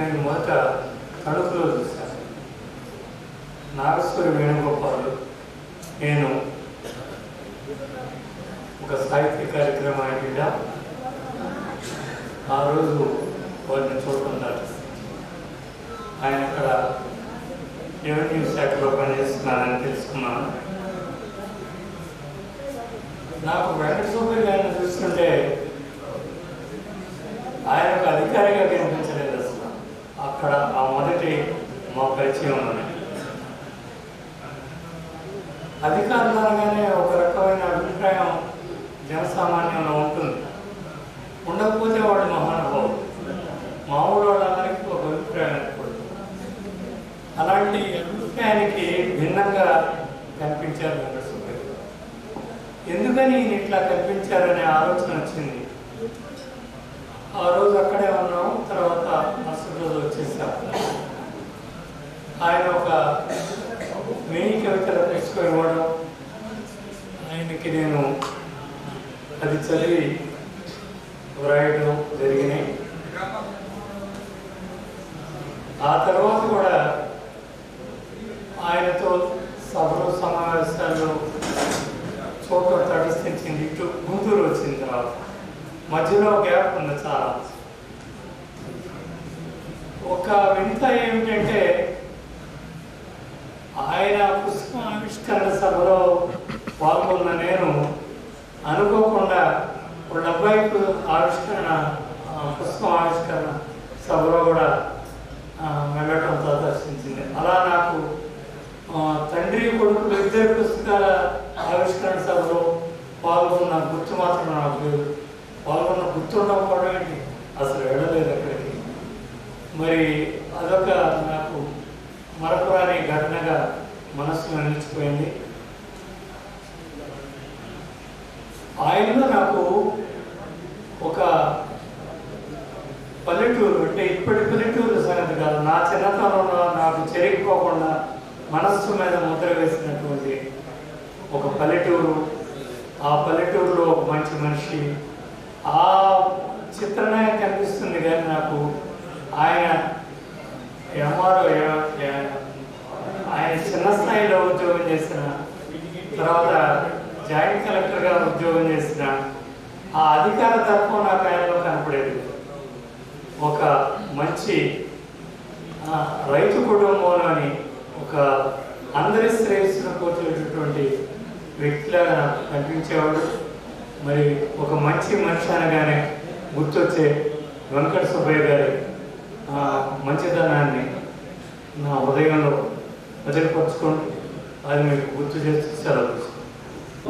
నేను మొదట తణుకులో చూశాను. నాగేశ్వరి వేణుగోపాల్ నేను ఒక సాహిత్య కార్యక్రమం బిడ్డ ఆ రోజు వారిని చూడకుండా ఆయన అక్కడ రెవెన్యూ శాఖలో పనిచేస్తున్నారని తెలుసుకున్నాను. నాకు వెంకట సూపర్ గారిని చూస్తుంటే ఆయన ఒక అధికారిగా కనిపించలేదు అసలు అక్కడ ఆ మొదటి మా పరిచయం ఉన్నది. అధికారులు అనగానే ఒక రకమైన అభిప్రాయం జనసామాన్యంలో ఉంటుంది. ఉండకపోతే వాడు మహానుభావుడు. మామూలు వాళ్ళందరికీ ఒక అభిప్రాయం ఏర్పడుతుంది అలాంటి అభిప్రాయానికి భిన్నంగా కనిపించారు వెంకట ఎందుకని ఈయన ఇట్లా కనిపించారనే ఆలోచన వచ్చింది? ఆ రోజు అక్కడే ఉన్నాం తర్వాత మరుసటి రోజు వచ్చేసాం. ఆయన ఒక మినీ కవితల పుస్తకం ఇవ్వడం ఆయనకి నేను అది చదివి వ్రాయడం జరిగినాయి. ఆ తర్వాత కూడా ఆయనతో సభలు సమావేశాలు చూడటం తటస్థించింది. ఇటు గుంటూరు వచ్చిన తర్వాత. మధ్యలో గ్యాప్ ఉంది చాలా. ఒక వింత ఏమిటంటే ఆయన పుస్తకం ఆవిష్కరణ సభలో పాల్గొన్న నేను అనుకోకుండా ఒక డెబ్బై ఆవిష్కరణ పుష్ప పుస్తకం ఆవిష్కరణ సభలో కూడా ఆ, వెళ్ళటం ప్రదర్శించింది. అలా నాకు తండ్రి కొడుకులు ఇద్దరు పుస్తకాల ఆవిష్కరణ సభలో పాల్గొన్న గుర్తు మాత్రం నాకు పాల్గొన్న గుర్తుండకపోవడం ఏంటి? అసలు వెళ్ళలేదు అక్కడికి మరి అదొక నాకు మరపురాని ఘటనగా మనసులో నిలిచిపోయింది. ఆయనలో నాకు ఒక పల్లెటూరు అంటే ఇప్పటి పల్లెటూరు సంగతి కాదు. నా చిన్నతనంలో నాకు చెరిగిపోకుండా మనస్సు మీద ముద్ర వేసినట్టు ఒక పల్లెటూరు ఆ పల్లెటూరులో ఒక మంచి మనిషి ఆ చిత్రమే కనిపిస్తుంది కానీ నాకు ఆయన ఎంఆర్ఓ ఆయన చిన్న స్థాయిలో ఉద్యోగం చేసిన తర్వాత జాయింట్ కలెక్టర్గా ఉద్యోగం చేసిన ఆ అధికార తత్వం నాకు ఆయనలో కనపడేది. ఒక మంచి రైతు కుటుంబంలోని ఒక అందరి శ్రేయస్సును కోర్చేటటువంటి వ్యక్తిలాగా నాకు కనిపించేవాడు. మరి ఒక మంచి మనిషి అనగానే గుర్తొచ్చే వెంకట సుబ్బయ్య గారి మంచిదనాన్ని నా హృదయంలో వదిలిపరుచుకుంటూ అది మీకు గుర్తు చేసి సెలవు.